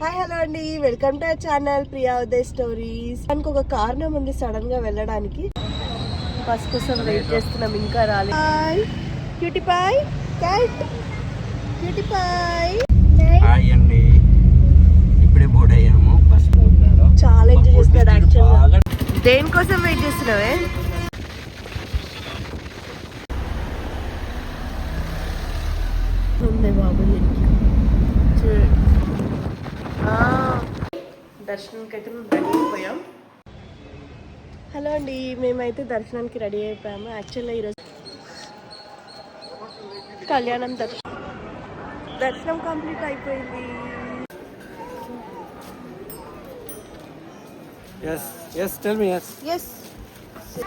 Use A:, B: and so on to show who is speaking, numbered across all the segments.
A: Hi hello అండి. Welcome to channel Priya Uday stories దానికి ఒక కారణం ఉంది సడన్గా వెళ్ళడానికి. బస్ కోసం వెయిట్ చేస్తున్నాం ఇంకా రాలేదు. Hi cutie pie cat cutie pie
B: hi అండి. ఇప్పుడే బోర్డ్ అయ్యాము. బస్
A: చాలా ఎంజాయ్ చేస్తున్నాడు యాక్చువల్గా దేనికోసం వెయిట్ చేస్తున్నావే? ఉంది బాబు దీనికి. దర్శనానికి అయితే మేము రెడీ అయిపోయాం. హలో అండి మేమైతే దర్శనానికి రెడీ అయిపోయాము. యాక్చువల్గా ఈరోజు కళ్యాణం దర్శనం దర్శనం కంప్లీట్ అయిపోయింది.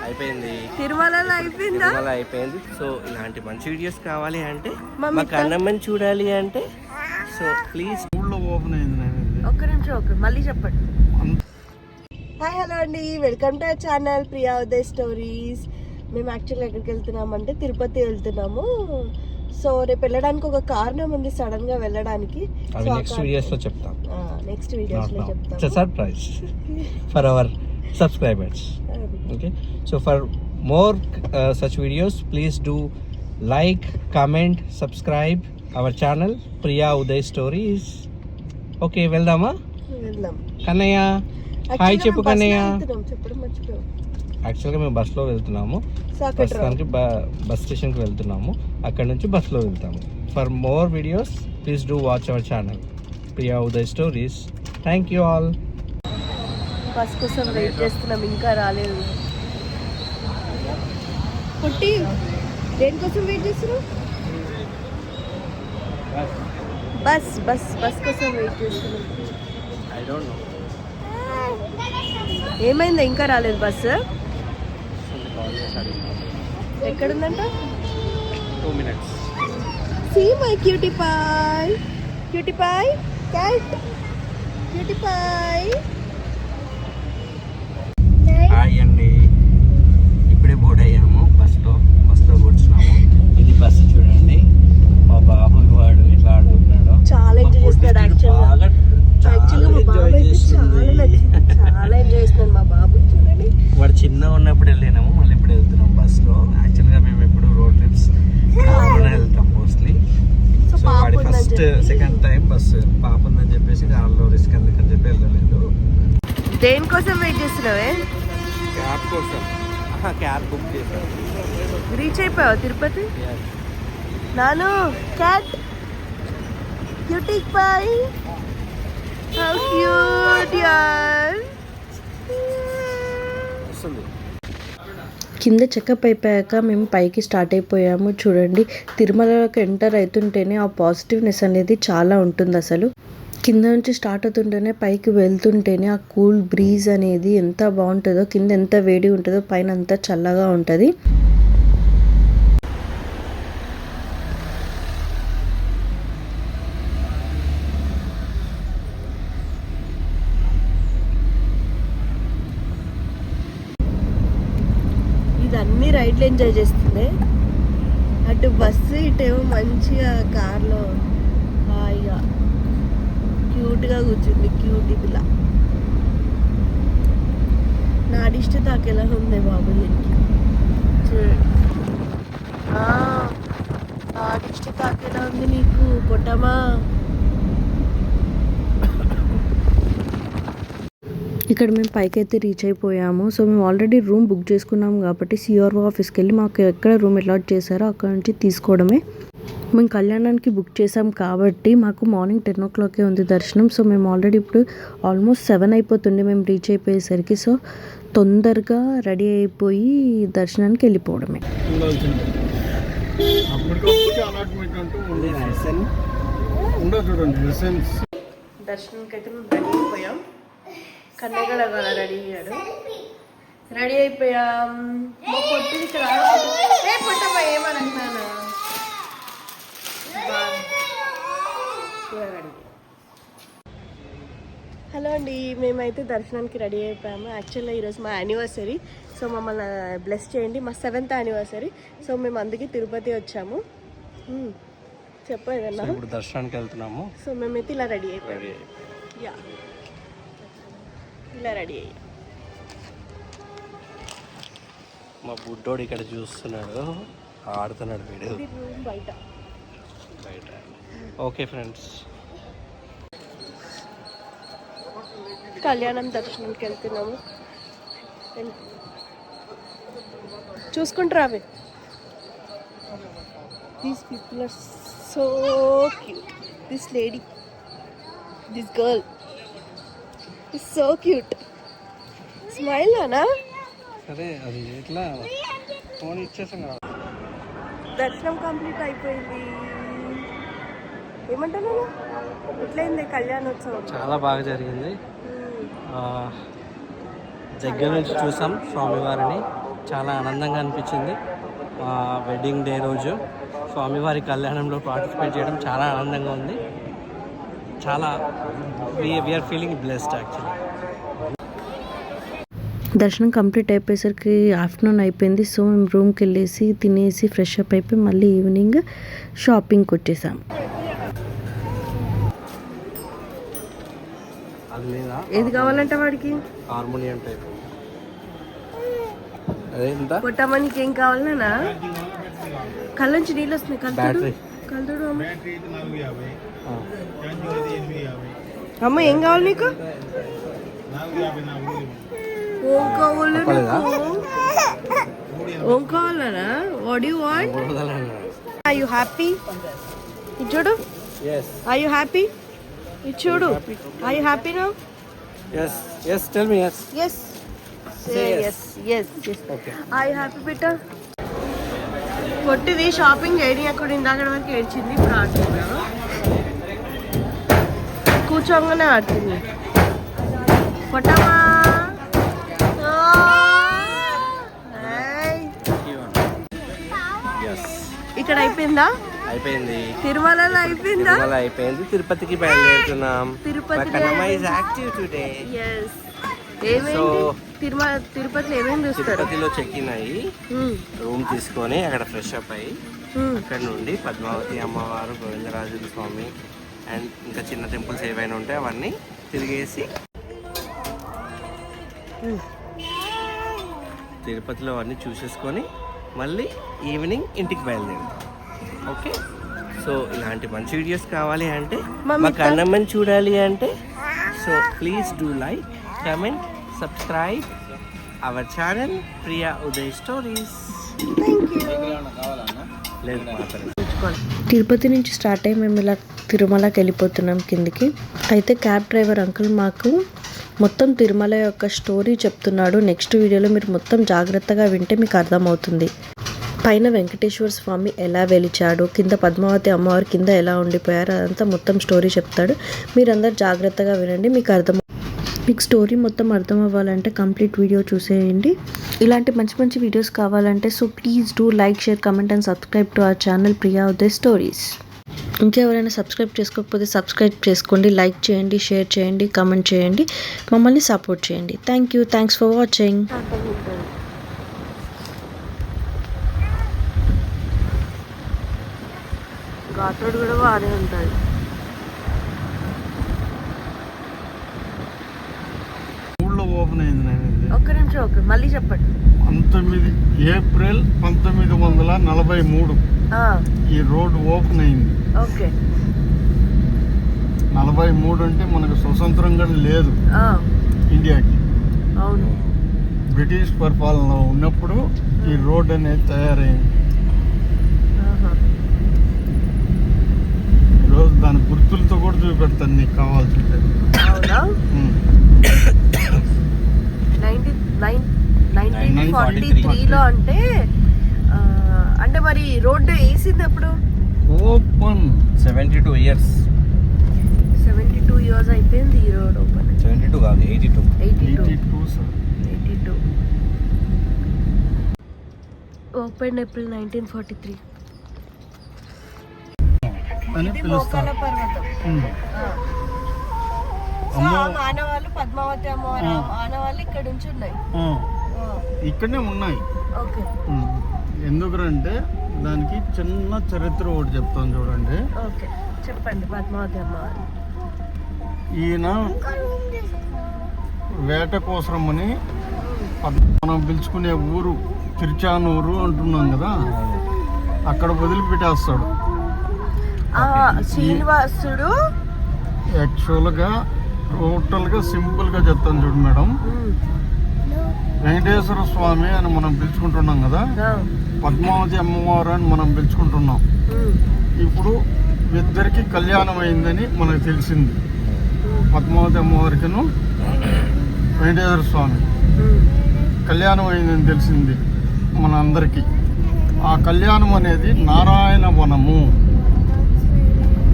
B: అయిపోయింది.
A: తిరుమలలో అయిపోయిందా?
B: తిరుమల అయిపోయింది. సో ఇలాంటి మంచి వీడియోస్ కావాలి అంటే
A: మమ్మీ
B: మా కన్నమ్మని చూడాలి అంటే సో ప్లీజ్
C: ఓపెన్ అయింది.
A: ఒక్క నిమిషం ఒక్క మళ్ళీ చెప్పండి. హాయ్ హలో అండి. Welcome to channel Priya Uday stories మేము యాక్చువల్గా ఎక్కడికి వెళ్తున్నామంటే తిరుపతి వెళ్తున్నాము. సో రేపు వెళ్ళడానికి ఒక కారణం ఉంది సడన్గా వెళ్ళడానికి
B: నెక్స్ట్ వీడియోస్లో చెప్తాం.
A: నెక్స్ట్
B: వీడియోస్లో
A: చెప్తాము.
B: Surprise for our subscribers so for more uh, such videos please do like comment subscribe our channel priya uday stories. Okay వెళ్దామా?
A: వెళ్దాం.
B: కన్నయ్య హాయ్ చెప్పు కన్నయ్య. యాక్చువల్గా మేము బస్లో వెళ్తున్నాము. ప్రస్తుతానికి బస్ స్టేషన్కి వెళ్తున్నాము. అక్కడ నుంచి బస్లో వెళ్తాము. For more videos please do watch our channel Priya Uday stories thank you all
A: bus కోసం వెయిట్ చేస్తున్నాం ఇంకా రాలేదు. దేనికోసం వెయిట్ చేస్తున్నావు? బస్ బస్ బస్ కోసం వెయిట్ చేస్తున్నాం. ఏమైందా? ఇంకా రాలేదు bus? ఎక్కడుందంట?
B: Two minutes
A: see my cutie
B: hi అండి ఇప్పుడే బోర్డ్ అయ్యాము. బస్లో బస్లో కూర్చున్నాము. ఇది బస్సు చూడండి. మా బాబు వాడు ఇట్లా ఆడుకుంటున్నాడు
A: చాలా ఎంజాయ్ చేస్తున్నాడు యాక్చువల్గా యాక్చువల్గా మా బాబు అయితే చాలా. నచ్చింది. చాలా ఎంజాయ్ చేస్తున్నాడు మా బాబు చూడండి.
B: వాడు చిన్న ఉన్నప్పుడు వెళ్ళినాము మళ్ళీ ఇప్పుడు వెళ్తున్నాం బస్లో యాక్చువల్గా మేము ఎప్పుడు రోడ్ ట్రిప్స్ కార్లోనే వెళ్తాం మోస్ట్లీ
A: సో
B: వాడి ఫస్ట్ సెకండ్ టైం బస్సు పాప ఉందని చెప్పేసి కార్లో రిస్క్ ఎందుకని చెప్పి వెళ్ళలేదు.
A: దేనికోసం వెయిట్ చేస్తున్నావే?
B: క్యాబ్ కోసం. క్యాబ్ బుక్ చేశాను.
A: రీచ్ అయిపోయావు తిరుపతి? నాను క్యాట్ పాయ్ హౌ క్యూట్ యార్
B: వస్తుంది.
D: కింద చెకప్ అయిపోయాక మేము పైకి స్టార్ట్ అయిపోయాము. చూడండి తిరుమలలోకి ఎంటర్ అవుతుంటేనే ఆ పాజిటివ్నెస్ అనేది చాలా ఉంటుంది అసలు. కింద నుంచి స్టార్ట్ అవుతుంటేనే పైకి వెళ్తుంటేనే ఆ కూల్ బ్రీజ్ అనేది ఎంత బాగుంటుందో కింద ఎంత వేడి ఉంటుందో పైన అంతా చల్లగా ఉంటుంది
A: ఇది అన్ని ఎంజాయ్ చేస్తుంది. అటు బస్సు ఇటేమో మంచిగా కార్లో హాయిగా క్యూట్గా కూర్చుంది క్యూట్ పిల్ల. నా డిస్ట్ తాకేలా ఉంది బాబు దీనికి. నా డిస్ట్ తాకేలా ఉంది నీకు కొట్టమా
D: ఇక్కడ మేము పైకి అయితే రీచ్ అయిపోయాము. సో మేము ఆల్రెడీ రూమ్ బుక్ చేసుకున్నాము కాబట్టి సిఆర్ఓ ఆఫీస్కి వెళ్ళి మాకు ఎక్కడ రూమ్ అలాట్ చేశారో అక్కడ నుంచి తీసుకోవడమే. మేము కళ్యాణానికి బుక్ చేసాం కాబట్టి మాకు మార్నింగ్ టెన్ ఓ క్లాకే ఉంది దర్శనం. సో మేము ఆల్రెడీ ఇప్పుడు ఆల్మోస్ట్ సెవెన్ అయిపోతుంది మేము రీచ్ అయిపోయేసరికి. సో తొందరగా రెడీ అయిపోయి దర్శనానికి వెళ్ళిపోవడమే.
A: దర్శనంకి అయితే మేము రెడీ అయిపోయాం. కన్నయ్య కూడా రెడీ అయ్యాడు. రెడీ అయిపోయాం. మా పొట్టిది ఇక్కడ ఏ పొట్టమ్మ హలో అండి మేమైతే దర్శనానికి రెడీ అయిపోయాము. యాక్చువల్గా ఈరోజు మా యానివర్సరీ సో మమ్మల్ని బ్లెస్ చేయండి. మా సెవెంత్ యానివర్సరీ సో మేము అందుకే తిరుపతి వచ్చాము. మ్మ్. చెప్పు ఏదన్నా?
B: ఇప్పుడు దర్శనానికి వెళ్తున్నాము.
A: సో మేమైతే ఇలా రెడీ అయిపోయాము యా ఇలా రెడీ అయ్యా.
B: మా బుడ్డోడు ఇక్కడ చూస్తున్నాడు ఆడుతున్నాడు వీడు.
A: బయట.
B: బయట. Okay friends.
A: కళ్యాణం దర్శనంకి వెళ్తున్నాము. వెళ్- చూసుకుంటారా అవి? These people are so cute this lady this girl so cute smile అనా
B: అదే అది ఎట్లా? ఫోన్ ఇచ్చేసాం కదా.
A: దర్శనం కంప్లీట్ అయిపోయింది. ఏమంటాను ఎట్లయింది కళ్యాణోత్సవం?
B: చాలా బాగా జరిగింది. దగ్గర నుంచి చూసాం స్వామివారిని. చాలా ఆనందంగా అనిపించింది. ఆ, వెడ్డింగ్ డే రోజు స్వామివారి కళ్యాణంలో పార్టిసిపేట్ చేయడం చాలా ఆనందంగా ఉంది. చాలా వీఆర్ ఫీలింగ్ బ్లెస్డ్ యాక్చువల్లీ
D: దర్శనం కంప్లీట్ అయిపోయేసరికి ఆఫ్టర్నూన్ అయిపోయింది. సో మేము రూమ్కి వెళ్ళేసి తినేసి ఫ్రెష్ అప్ అయిపోయి మళ్ళీ ఈవినింగ్ షాపింగ్కి వచ్చేసాం.
A: ఏది కావాలంటే వాడికి?
B: Harmonium type.
A: కొట్టమ్మనికి ఏం కావాలనా కళ్ళ నుంచి నీళ్ళు వస్తున్నాయి. కలుతుడు
B: బ్యాటరీ
A: కలుతుడు అమ్మ ఏం కావాలి నీకు? ఓం కావాలి? ఓం కావాలనా what you want are you happy చూడు.
B: ఎస్
A: ఆర్ యు హ్యాపీ ఇది చూడు. Are you happy now
B: yes yes tell me yes
A: yes yes yes yes
B: okay
A: are you happy better కొట్టిది shopping చేయనీయకుండా ఇందాక వరకు ఏడ్చింది ఇప్పుడు ఆడుతున్నాను కూర్చోగానే ఆడుతుంది.
B: ఎస్
A: ఇక్కడ అయిపోయిందా?
B: అయిపోయింది.
A: తిరుమలలో అయిపోయిందా?
B: అయిపోయింది. తిరుపతికి బయలుదేరుతున్నాం.
A: తిరుపతిలో ఏమేమి చూస్తారు?
B: తిరుపతిలో చెక్ ఇన్ అయ్యి. రూమ్ తీసుకొని అక్కడ ఫ్రెష్ అప్ అయ్యి
A: మ్మ్.
B: అక్కడ నుండి పద్మావతి అమ్మవారు గోవిందరాజుల స్వామి అండ్ ఇంకా చిన్న టెంపుల్స్ ఏవైనా ఉంటే అవన్నీ తిరిగేసి తిరుపతిలో అన్నీ చూసేసుకొని మళ్ళీ ఈవినింగ్ ఇంటికి బయలుదేరుతాం ఓకే? సో ఇలాంటి మంచి వీడియోస్ కావాలి అంటే మా కన్నమ్మని చూడాలి అంటే so please do like comment subscribe our channel Priya Uday stories. లేదు మాత్రం
D: తిరుపతి నుంచి స్టార్ట్ అయ్యి మేము ఇలా తిరుమలకి వెళ్ళిపోతున్నాం కిందికి. అయితే క్యాబ్ డ్రైవర్ అంకుల్ మాకు మొత్తం తిరుమల యొక్క స్టోరీ చెప్తున్నాడు. నెక్స్ట్ వీడియోలో మీరు మొత్తం జాగ్రత్తగా వింటే మీకు అర్థమవుతుంది. పైన వెంకటేశ్వర స్వామి ఎలా వెలిచాడు కింద పద్మావతి అమ్మవారి కింద ఎలా ఉండిపోయారు అదంతా మొత్తం స్టోరీ చెప్తాడు. మీరందరు జాగ్రత్తగా వినండి మీకు అర్థం మీకు స్టోరీ మొత్తం అర్థం అవ్వాలంటే కంప్లీట్ వీడియో చూసేయండి. ఇలాంటి మంచి మంచి వీడియోస్ కావాలంటే so please do like share comment and subscribe to our channel Priya Uday stories ఇంకెవరైనా సబ్స్క్రైబ్ చేసుకోకపోతే సబ్స్క్రైబ్ చేసుకోండి లైక్ చేయండి షేర్ చేయండి కమెంట్ చేయండి మమ్మల్ని సపోర్ట్ చేయండి. Thank you thanks for watching
A: ఘాటోడు కూడా బాగానే ఉంటుంది
C: ఊళ్ళో ఓపెన్ అయింది నేను ఇది
A: ఒక్క నిమిషం ఓకే మళ్ళీ చెప్పండి.
C: పంతొమ్మిది ఏప్రిల్ పంతొమ్మిది వందల నలభై మూడు. ఈ రోడ్ ఓపెన్ అయింది.
A: ఓకే.
C: నలభై మూడు అంటే మనకు స్వతంత్రం కూడా లేదు. ఇండియాకి.
A: అవును.
C: బ్రిటిష్ పరిపాలన ఉన్నప్పుడు ఈ రోడ్ అనేది తయారైంది. ఈరోజు దాని గుర్తులతో కూడా చూపెడతాను నీకు కావాల్సింటే.
A: నైన్ నైన్టీన్
B: 1943
A: ఫార్టీ త్రీలో అంటే అంటే మరి రోడ్డు వేసింది ఎప్పుడు?
C: Open
B: seventy two years
A: seventy two years అయిపోయింది ఈ రోడ్ ఓపెన్.
B: సెవెంటీ టూ కాదు eighty two
A: eighty two
C: eighty two
A: open April nineteen forty three
C: అని పిలుస్తారు.
A: మోకాల పర్వతం
C: ఉమ్.
A: ఆ. సో
C: అమ్మో.
A: ఆ మానవాళ్ళు పద్మావతి అమ్మవారు ఇక్కడ నుంచి ఉన్నాయి.
C: ఇక్కడనే ఉన్నాయి. ఎందుకంటే దానికి చిన్న చరిత్ర ఒకటి చెప్తాను చూడండి.
A: ఓకే. చెప్పండి పద్మావతి అమ్మవారు.
C: ఈయన వేట కోసమని పద్- మనం పిలుచుకునే ఊరు తిరుచానూరు అంటున్నాం కదా. అక్కడ వదిలిపెట్టేస్తాడు.
A: శ్రీనివాసుడు
C: యాక్చువల్గా టోటల్గా సింపుల్గా చెప్తాను చూడు మేడం. వెంకటేశ్వర స్వామి అని మనం పిలుచుకుంటున్నాం కదా? పద్మావతి అమ్మవారు అని మనం పిలుచుకుంటున్నాం. ఇప్పుడు ఇద్దరికి కళ్యాణం అయిందని మనకు తెలిసింది. పద్మావతి అమ్మవారికిను వెంకటేశ్వర స్వామి. కళ్యాణం అయిందని తెలిసింది మన అందరికీ. ఆ కళ్యాణం అనేది నారాయణ వనము.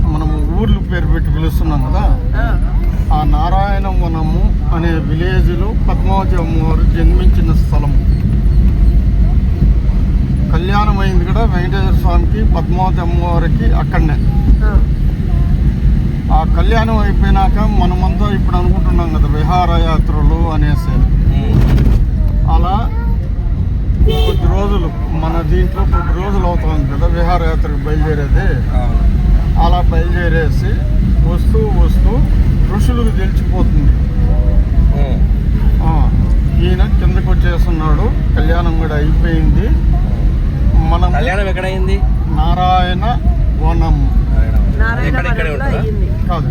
C: మనము ఊర్లు పేరు పెట్టి పిలుస్తున్నాం కదా?
A: ఆ,
C: నారాయణ వనము అనే విలేజ్లో పద్మావతి అమ్మవారు జన్మించిన స్థలం కళ్యాణం అయింది కూడా వెంకటేశ్వర స్వామికి పద్మావతి అమ్మవారికి అక్కడనే.
A: ఆ,
C: కళ్యాణం అయిపోయినాక మనమంతా ఇప్పుడు అనుకుంటున్నాం కదా విహారయాత్రలు అనేసి. అలా కొద్ది రోజులు మన దీంట్లో కొద్ది రోజులు అవుతుంది కదా విహారయాత్రకు బయలుదేరేది. అలా బయలుదేరేసి వస్తూ వస్తూ ఋషులకు తెలిసిపోతుంది. ఈయన కిందకు వచ్చేస్తున్నాడు. కళ్యాణం కూడా అయిపోయింది. మనం
B: కళ్యాణం ఎక్కడైంది
C: నారాయణ వనం. కాదు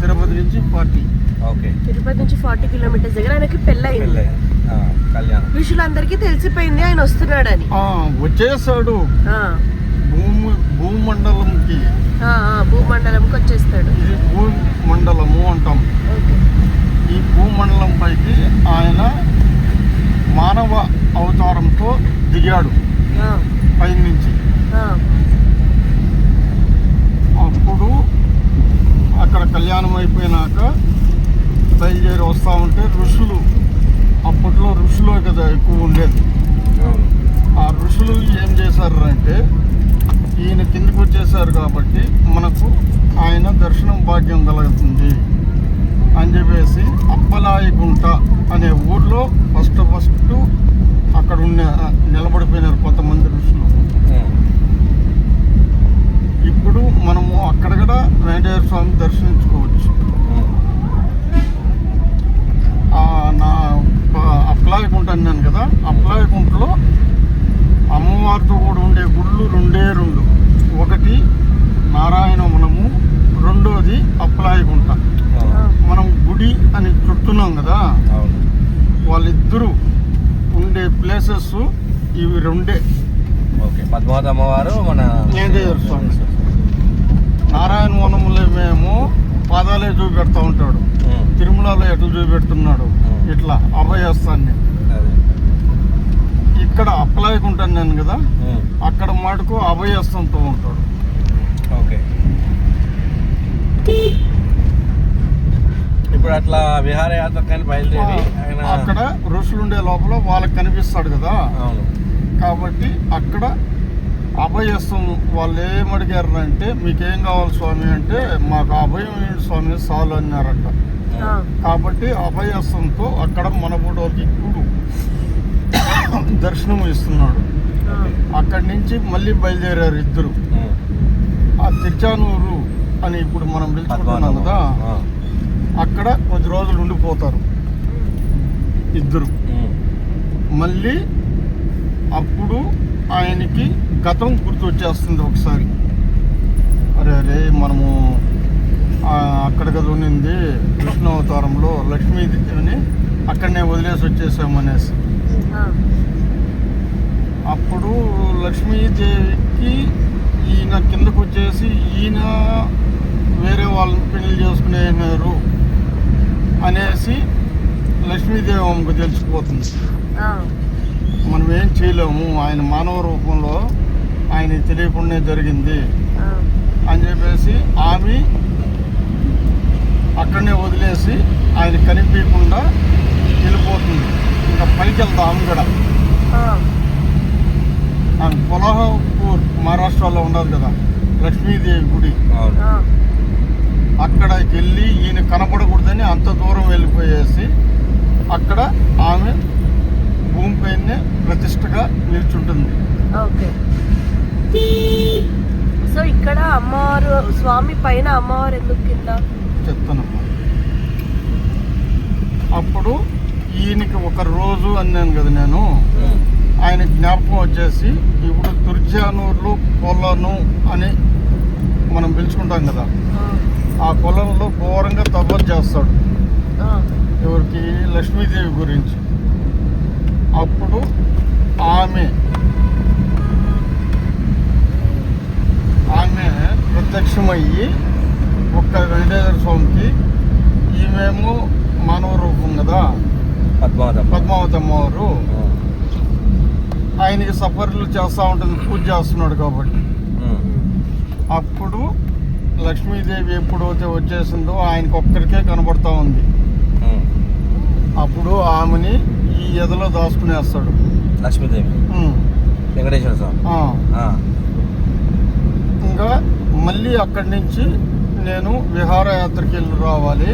C: తిరుపతి నుంచి పార్టీ
B: ఓకే.
A: తిరుపతి నుంచి ఫార్టీ కిలోమీటర్స్ దగ్గర ఆయనకి పెళ్ళయింది.
B: పెళ్ళి ఆ, కళ్యాణం.
A: ఋషులందరికీ తెలిసిపోయింది ఆయన వస్తున్నాడని.
C: ఆ, వచ్చేసాడు.
A: ఆ,
C: భూమి భూమండలంకి
A: భూమండలంకి వచ్చేస్తాడు.
C: ఇది భూమండలము అంటాం. ఈ భూమండలం పైకి ఆయన మానవ అవతారంతో దిగాడు
A: ఆ,
C: పైనుంచి.
A: ఆ,
C: అప్పుడు అక్కడ కళ్యాణం అయిపోయినాక బయలుదేరి వస్తూ ఉంటే ఋషులు అప్పట్లో ఋషులు కదా ఎక్కువ ఉండేది. ఆ ఋషులు ఏం చేశారు అంటే కిందికి కాబట్టి మనకు ఆయన దర్శనం భాగ్యం కలుగుతుంది అని చెప్పేసి అప్పలాయిగుంట అనే ఊర్లో ఫస్ట్ ఫస్ట్ అక్కడ ఉన్న నిలబడిపోయినారు కొంతమంది ఋషులు. ఇప్పుడు మనము అక్కడ కూడా వెంకటేశ్వర స్వామి దర్శించుకోవచ్చు. నా అప్లాయకుంట అన్నాను కదా అప్లాయకుంటలో అమ్మవారితో కూడా ఉండే గుళ్ళు రెండే రెండు. ఒకటి నారాయణవనము రెండోది అప్లాయకుంట
A: ఆ,
C: మనం గుడి అని చుట్టున్నాం కదా వాళ్ళిద్దరూ ఉండే ప్లేసెస్ ఇవి రెండే.
B: ఓకే పద్మావతి అమ్మవారు మన
C: స్వామి. నారాయణ వనములో మేము పాదాలే చూపెడతా ఉంటాడు. తిరుమలలో ఎట్లా చూపెడుతున్నాడు? ఇట్లా అభయస్తాన్ని ఇక్కడ అప్లాయకుంటాను నేను కదా. అక్కడ మటుకు అభయస్తంతో ఉంటాడు.
B: ఓకే. ఇప్పుడు అట్లా విహారయాత్ర కానీ బయలుదేరి ఆయన
C: అక్కడ ఋషులు ఉండే లోపల వాళ్ళకి కనిపిస్తాడు కదా.
B: అవును.
C: కాబట్టి అక్కడ అభయస్తం వాళ్ళు ఏమడిగారు అంటే మీకేం కావాలి స్వామి? అంటే మాకు అభయం ఏంటి స్వామి? సాలు అన్నారంట.
A: ఆ,
C: కాబట్టి అభయస్తంతో అక్కడ మన వాళ్ళకి ఇప్పుడు దర్శనం ఇస్తున్నాడు అక్కడి నుంచి మళ్ళీ బయలుదేరారు ఇద్దరు. ఆ తిరుచానూరు అని ఇప్పుడు మనం పిలుచుకుంటున్నాం. కదా. అక్కడ కొద్ది రోజులు ఉండిపోతారు ఇద్దరు. మళ్ళీ అప్పుడు ఆయనకి గతం గుర్తు వచ్చేస్తుంది ఒకసారి అరే అరే మనము అక్కడ కదా ఉన్నింది కృష్ణ అవతారంలో లక్ష్మీదేవిని అక్కడనే వదిలేసి వచ్చేసామనేసి అప్పుడు లక్ష్మీదేవికి ఈయన కిందకు వచ్చేసి ఈయన వేరే వాళ్ళని పెళ్ళి చేసుకునేనారు అనేసి లక్ష్మీదేవి ఆమెకు తెలిసిపోతుంది. మనం ఏం చేయలేము ఆయన మానవ రూపంలో ఆయన తెలియకుండా జరిగింది అని చెప్పేసి ఆమె అక్కడనే వదిలేసి ఆయన కనిపించకుండా వెళ్ళిపోతుంది. ఇంకా పైకి వెళ్తాం కూడా కొల్హాపూర్ మహారాష్ట్రలో ఉన్నది కదా లక్ష్మీదేవి గుడి. అక్కడికి వెళ్ళి ఈయన కనపడకూడదని అంత దూరం వెళ్ళిపోయేసి అక్కడ ఆమె భూమిపైనే ప్రతిష్టగా నిల్చుంటుంది.
A: ఓకే. సో ఇక్కడ అమ్మవారు స్వామి పైన అమ్మవారు ఎందుకు కింద?
C: చెప్తానమ్మా. అప్పుడు ఈయనకి ఒక రోజు అన్నాను కదా నేను. ఆయన జ్ఞాపకం వచ్చేసి ఇప్పుడు తుర్చానూరులో కొలను అని మనం పిలుచుకుంటాం కదా. ఆ కొలంలో ఘోరంగా తపస్సు చేస్తాడు. ఎవరికి? లక్ష్మీదేవి గురించి. అప్పుడు ఆమె ఆమె ప్రత్యక్షమయ్యి ఒక్క వెంకటేశ్వర స్వామికి ఈమెమో మానవ రూపం కదా.
B: పద్మావతం
C: పద్మావతి అమ్మవారు ఆయనకి సఫర్లు చేస్తూ ఉంటుంది పూజ చేస్తున్నాడు కాబట్టి. అప్పుడు లక్ష్మీదేవి ఎప్పుడైతే వచ్చేసిందో ఆయనకి ఒక్కరికే కనబడతా ఉంది. అప్పుడు ఆమెని ఈ ఎదలో దాచుకునేస్తాడు.
B: లక్ష్మీదేవి. వెంకటేశ్వర స్వామి.
C: ఇంకా మళ్ళీ అక్కడి నుంచి నేను విహారయాత్రకి వెళ్ళి రావాలి.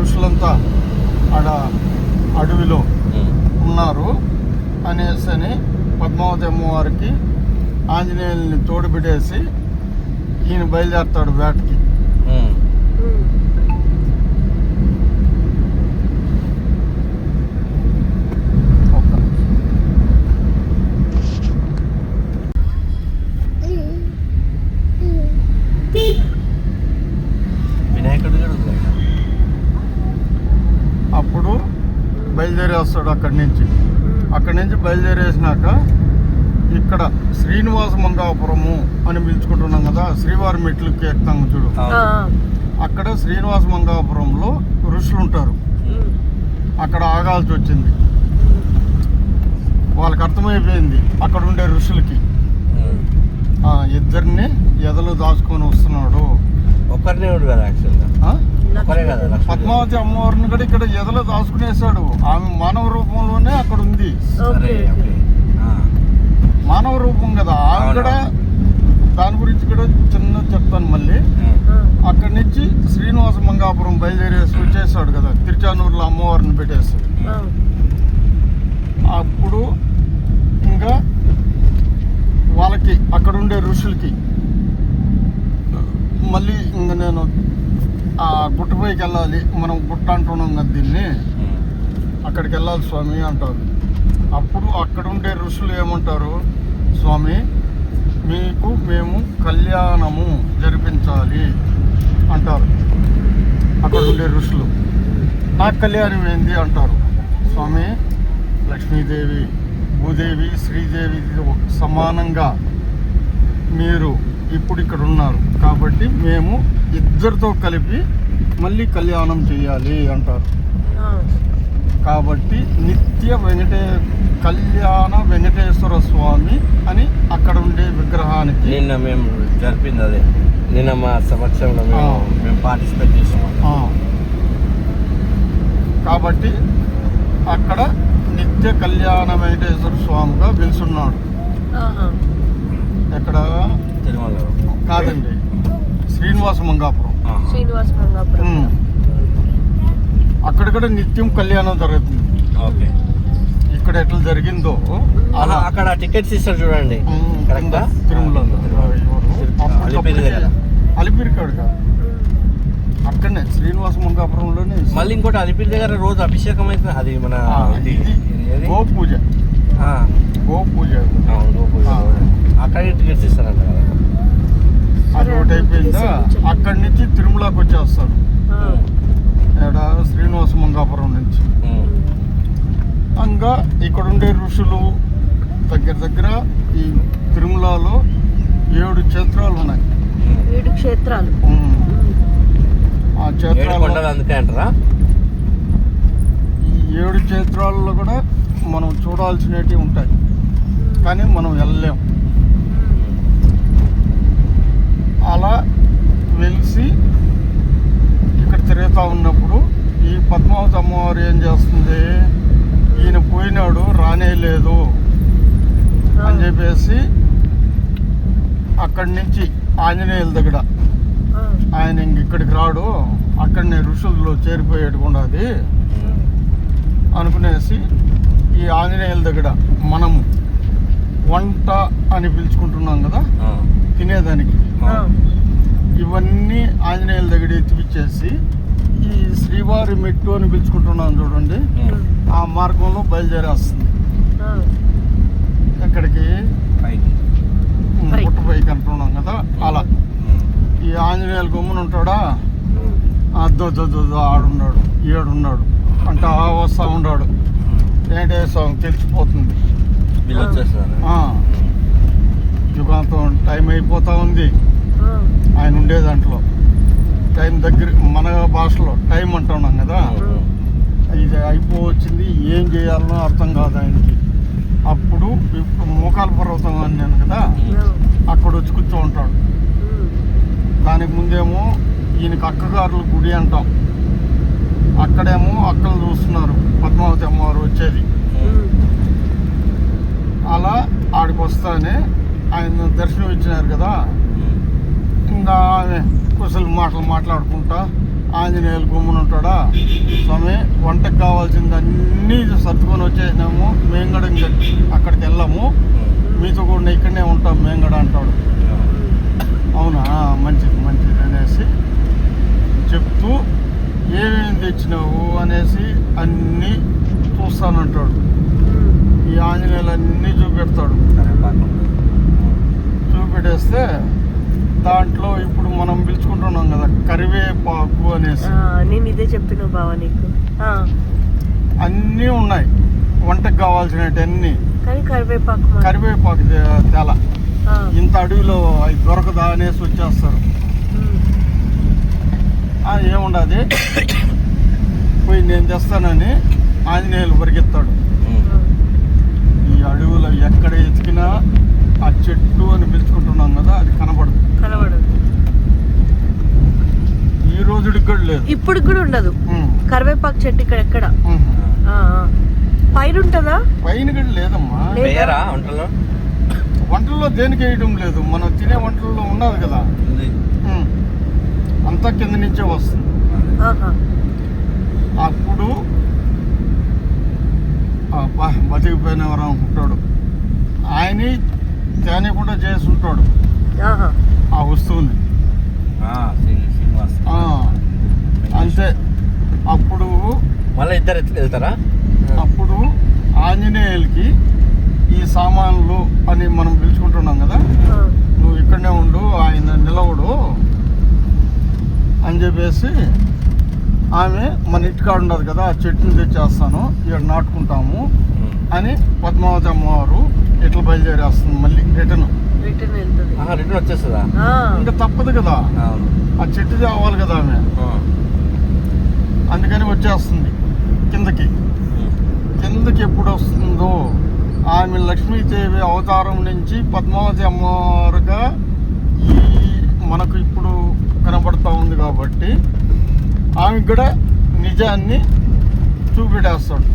C: ఋషులంతా ఆడ అడవిలో ఉన్నారు అనేసి అని పద్మావతి అమ్మవారికి ఆంజనేయుల్ని తోడుబెట్టేసి ఈయన బయలుదేరతాడు వేటకి ఒక్క నిమిషం.
B: వినాయకుడు కూడా ఉంది అక్కడ.
C: అప్పుడు బయలుదేరేస్తాడు అక్కడి నుంచి. అక్కడి నుంచి బయలుదేరేసినాక ఇక్కడ శ్రీనివాస మంగాపురము అని పిలుచుకుంటున్నాం కదా శ్రీవారి మెట్లకి ఎక్కుతాం చూడు. అక్కడ శ్రీనివాస మంగాపురంలో ఋషులు ఉంటారు. అక్కడ ఆగాల్సి వచ్చింది. వాళ్ళకి అర్థమైపోయింది అక్కడ ఉండే ఋషులకి. ఇద్దరిని ఎదలు దాచుకొని వస్తున్నాడు.
B: ఒక్కరినే ఉండు కదా యాక్చువల్గా
C: పద్మావతి అమ్మవారిని కూడా ఇక్కడ ఎదలో దాచుకునేసాడు ఆమె మానవ రూపంలోనే అక్కడ ఉంది.
B: సరే ఓకే ఆ.
C: మానవ రూపం కదా. ఆమె. కూడా దాని గురించి కూడా చిన్న చెప్తాను మళ్ళీ. అక్కడి నుంచి శ్రీనివాస మంగాపురం బయలుదేరేసి వచ్చేసాడు కదా తిరుచానూరులో అమ్మవారిని పెట్టేసి. అప్పుడు ఇంకా వాళ్ళకి అక్కడ ఉండే ఋషులకి. మళ్ళీ ఇంకా నేను ఆ గుట్టపైకి వెళ్ళాలి. మనం గుట్ట అంటున్నాం కదా దీన్ని.
B: ఉమ్.
C: అక్కడికి వెళ్ళాలి స్వామి అంటారు. అప్పుడు అక్కడ ఉండే ఋషులు ఏమంటారు? స్వామి మీకు మేము కళ్యాణము జరిపించాలి అంటారు. అక్కడ ఉండే ఋషులు. నా కళ్యాణం ఏంది? అంటారు. స్వామి లక్ష్మీదేవి భూదేవి శ్రీదేవి సమానంగా మీరు ఇప్పుడు ఇక్కడ ఉన్నారు. కాబట్టి మేము ఇద్దరితో కలిపి మళ్ళీ కళ్యాణం చేయాలి అంటారు. కాబట్టి నిత్య వెంకటే కళ్యాణ వెంకటేశ్వర స్వామి అని అక్కడ ఉండే విగ్రహానికి
B: నిన్న మేము జరిపింది అదే నిన్న మా సమక్షంలో మేము పార్టిసిపేట్ చేసాం
C: ఆ, కాబట్టి అక్కడ నిత్య కళ్యాణ వెంకటేశ్వర స్వామిగా వెలుసున్నాడు. ఎక్కడ?
B: తిరుమలలో.
C: కాదండి. శ్రీనివాస మంగాపురం.
A: శ్రీనివాస మంగాపురం.
C: ఉమ్. అక్కడ కూడా నిత్యం కళ్యాణం జరుగుతుంది.
B: ఓకే.
C: ఇక్కడ ఎట్లా జరిగిందో.
B: అలా అక్కడ టికెట్స్ ఇస్తారు చూడండి. కరెక్టా?
C: తిరుమలలో
B: అలిపిరి
C: కాడు కాదు. అక్కడనే శ్రీనివాస మంగాపురంలోనే.
B: మళ్ళీ ఇంకోటి అలిపిరి దగ్గర రోజు అభిషేకం అయితే అది మన?
C: గో పూజ
B: ఆ,
C: గో పూజ
B: అవును, గోపూజ.
C: ఆ.
B: అక్కడే టికెట్స్ ఇస్తారంట కదా.
C: ఒకటి అయిపోయిందా? అక్కడి నుంచి తిరుమలకి వచ్చేస్తాడు ఏడ? శ్రీనివాస మంగాపురం నుంచి. ఇంకా ఇక్కడ ఉండే ఋషులు దగ్గర దగ్గర ఈ తిరుమలలో ఏడు క్షేత్రాలు ఉన్నాయి.
A: ఏడు క్షేత్రాలు.
C: ఆ క్షేత్రాలు
B: కొండలు అందుకే అంటారా?
C: ఈ ఏడు క్షేత్రాల్లో కూడా మనం చూడాల్సినవి ఉంటాయి. కానీ మనం వెళ్ళలేం. అలా వెలిసి ఇక్కడ తిరుగుతూ ఉన్నప్పుడు ఈ పద్మావతి అమ్మవారు ఏం చేస్తుంది? ఈయన పోయినాడు రానే లేదు అని చెప్పేసి అక్కడి నుంచి ఆంజనేయుల దగ్గర. ఆయన ఇంక ఇక్కడికి రాడు. అక్కడనే ఋషుల్లో అది అనుకునేసి ఈ ఆంజనేయుల దగ్గర మనము వంట అని పిలుచుకుంటున్నాం కదా. తినేదానికి. ఇవన్నీ ఆంజనేయుల దగ్గర ఎత్తిపిచ్చేసి ఈ శ్రీవారి మెట్టు అని పిలుచుకుంటున్నాం చూడండి. ఆ మార్గంలో బయలుదేరేస్తుంది. ఎక్కడికి?
B: పైకి.
A: పైకి.
C: పుట్టపైకి అంటున్నాం కదా? అలా. ఈ ఆంజనేయుల గుమ్మను ఉంటాడా? అద్దో దొద్దు ఆడున్నాడు ఏడున్నాడు. అంటే ఆ వస్తా ఉన్నాడు వెంకటేశ్వర స్వామి తెలిసిపోతుంది. ఆ, యుగాంతం టైం అయిపోతా ఉంది. ఆయన ఉండే దాంట్లో. టైం దగ్గర మన భాషలో టైం అంటున్నాం కదా. ఇది అయిపోవచ్చింది ఏం చేయాలనో అర్థం కాదు ఆయనకి. అప్పుడు మోకాల పర్వతం అన్నాను కదా అక్కడ వచ్చి కూర్చో ఉంటాడు దానికి ముందేమో ఈయనకి అక్కగారుల గుడి అంటాం. అక్కడేమో అక్కలు చూస్తున్నారు. పద్మావతి అమ్మవారు వచ్చేది. అలా ఆడికి వస్తానే ఆయన దర్శనం ఇచ్చినారు కదా. ఇంకా ఆమె కుసలు మాటలు మాట్లాడుకుంటా ఆంజనేయులు గుమ్మను ఉంటాడా? స్వామి వంటకు కావాల్సింది అన్నీ సర్దుకొని వచ్చేసినాము. మేము కూడా ఇంకా అక్కడికి వెళ్ళాము. మీతో కూడా ఇక్కడనే ఉంటాం మేము కూడా అంటాడు. అవునా? మంచిది మంచిది అనేసి చెప్తూ ఏమేమి తెచ్చినావు? అనేసి అన్నీ చూస్తానంటాడు. ఆంజనేయులు అన్నీ చూపెడతాడు. చూపెట్టేస్తే దాంట్లో ఇప్పుడు మనం పిలుచుకుంటున్నాం కదా కరివేపాకు అనేసి.
A: నేను ఇదే చెప్పిన బావా నీకు.
C: అన్నీ ఉన్నాయి. వంటకు కావాల్సినవన్నీ
A: కానీ కరివేపాకు
C: కరివేపాకు తేల. ఇంత అడవిలో అవి దొరకదా అనేసి వచ్చేస్తారు. ఏముండదు పోయి నేను తెస్తానని ఆంజనేయులు పరిగెత్తాడు. అడవిలో ఎక్కడ ఎతికినా ఆ చెట్టు అని పిలుచుకుంటున్నాం కదా అది కనబడదు.
A: కనబడదు.
C: ఈ రోజుడికి కూడా లేదు.
A: ఇప్పుడు కూడా ఉండదు. కరివేపాకు చెట్టు ఇక్కడ ఎక్కడ. పైన ఉంటుందా?
C: పైన కూడా లేదమ్మా?
B: వేయరా వంటలో?
C: వంటల్లో దేనికి వేయడం లేదు. మనం తినే వంటల్లో ఉన్నది కదా. అంతా కింద నుంచే వస్తుంది. అప్పుడు అబ్బా, బతికిపోయిన ఎవరు అనుకుంటాడు ఆయన్ని తేనీకుండా చేసి ఉంటాడు ఆ వస్తువుని. అంతే. అప్పుడు
B: మళ్ళీ ఇద్దరు వెళ్తారా?
C: అప్పుడు ఆంజనేయులకి ఈ సామాన్లు అని మనం పిలుచుకుంటున్నాం కదా. నువ్వు ఇక్కడనే ఉండు ఆయన నిలవడు అని చెప్పేసి ఆమె మన ఇంటికాడ ఉండదు కదా ఆ చెట్టుని తెచ్చేస్తాను ఇక్కడ నాటుకుంటాము అని పద్మావతి అమ్మవారు ఇట్లా బయలుదేరేస్తుంది మళ్ళీ రిటర్న్
A: రిటర్న్
B: వచ్చేస్తుందా?
C: ఇంకా తప్పదు కదా. ఆ చెట్టు తేవాలి కదా ఆమె. అందుకని వచ్చేస్తుంది కిందకి. కిందకి ఎప్పుడు వస్తుందో ఆమె లక్ష్మీదేవి అవతారం నుంచి పద్మావతి అమ్మవారుగా ఈ మనకు ఇప్పుడు కనబడతా ఉంది కాబట్టి ఆమెకు కూడా నిజాన్ని చూపెట్టేస్తాడు.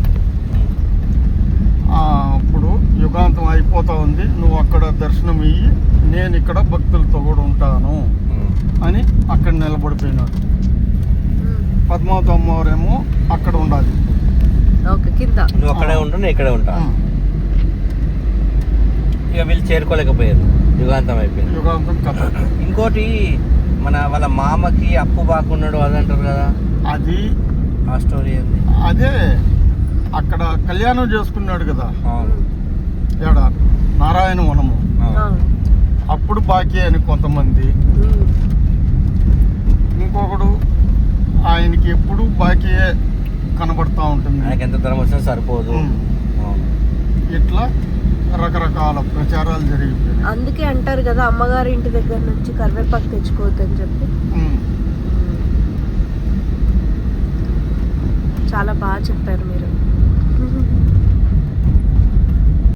C: ఆ, అప్పుడు యుగాంతం అయిపోతా ఉంది. నువ్వు అక్కడ దర్శనం ఇయ్యి నేను ఇక్కడ భక్తులతో కూడా ఉంటాను అని అక్కడ నిలబడిపోయినాడు. పద్మావతి అమ్మవారేమో అక్కడ ఉండాలి.
B: నువ్వు అక్కడే ఉండు నేను ఇక్కడే ఉంటా. ఇక వీళ్ళు చేరుకోలేకపోయారు. యుగాంతం అయిపోయింది.
C: యుగాంతం కథ.
B: ఇంకోటి మన వాళ్ళ మామకి అప్పు బాగున్నాడు అది అంటారు కదా.
C: అది
B: ఆ స్టోరీ ఏంది?
C: అదే అక్కడ కళ్యాణం చేసుకున్నాడు కదా.
B: అవును.
C: ఏడ? నారాయణ వనము. అప్పుడు బాకీ అని కొంతమంది. ఇంకొకడు ఆయనకి ఎప్పుడు బాకీయే కనబడతా ఉంటుంది.
B: ఆయనకి ఎంత ధరం వచ్చినా సరిపోదు.
C: ఇట్లా రకరకాల ప్రచారాలు జరిగిపోయాయి.
A: అందుకే అంటారు కదా అమ్మగారి ఇంటి దగ్గర నుంచి కరివేపాకు తెచ్చుకోవద్దని చెప్పి. చాలా బాగా చెప్పారు మీరు.